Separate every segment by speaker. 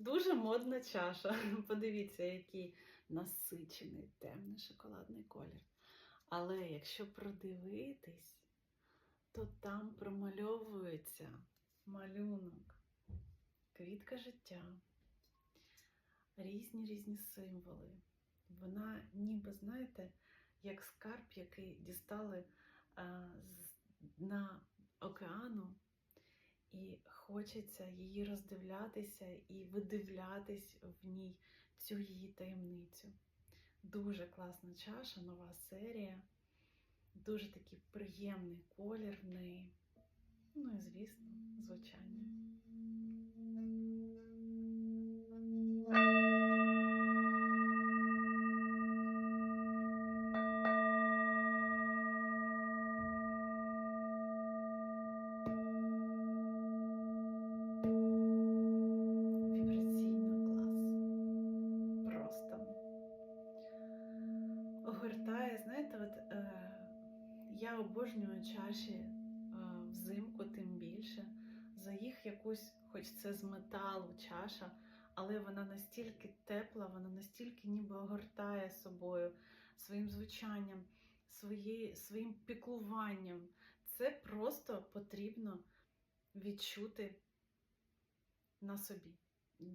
Speaker 1: Дуже модна чаша. Подивіться, який насичений темний шоколадний колір. Але якщо продивитись, то там промальовується малюнок, квітка життя, різні різні символи. Вона ніби, знаєте, як скарб, який дістали а, з дна океану, і хочеться її роздивлятися і видивлятись в ній цю її таємницю. Дуже класна чаша, нова серія, дуже такий приємний колір в неї. Ну і, звісно, звучання. Знаєте, от е, я обожнюю чаші е, взимку, тим більше. За їх якусь, хоч це з металу чаша, але вона настільки тепла, вона настільки ніби огортає собою, своїм звучанням, своє, своїм піклуванням. Це просто потрібно відчути на собі.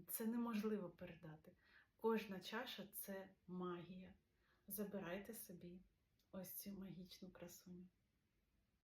Speaker 1: Це неможливо передати. Кожна чаша це магія. Забирайте собі ось цю магічну красуню.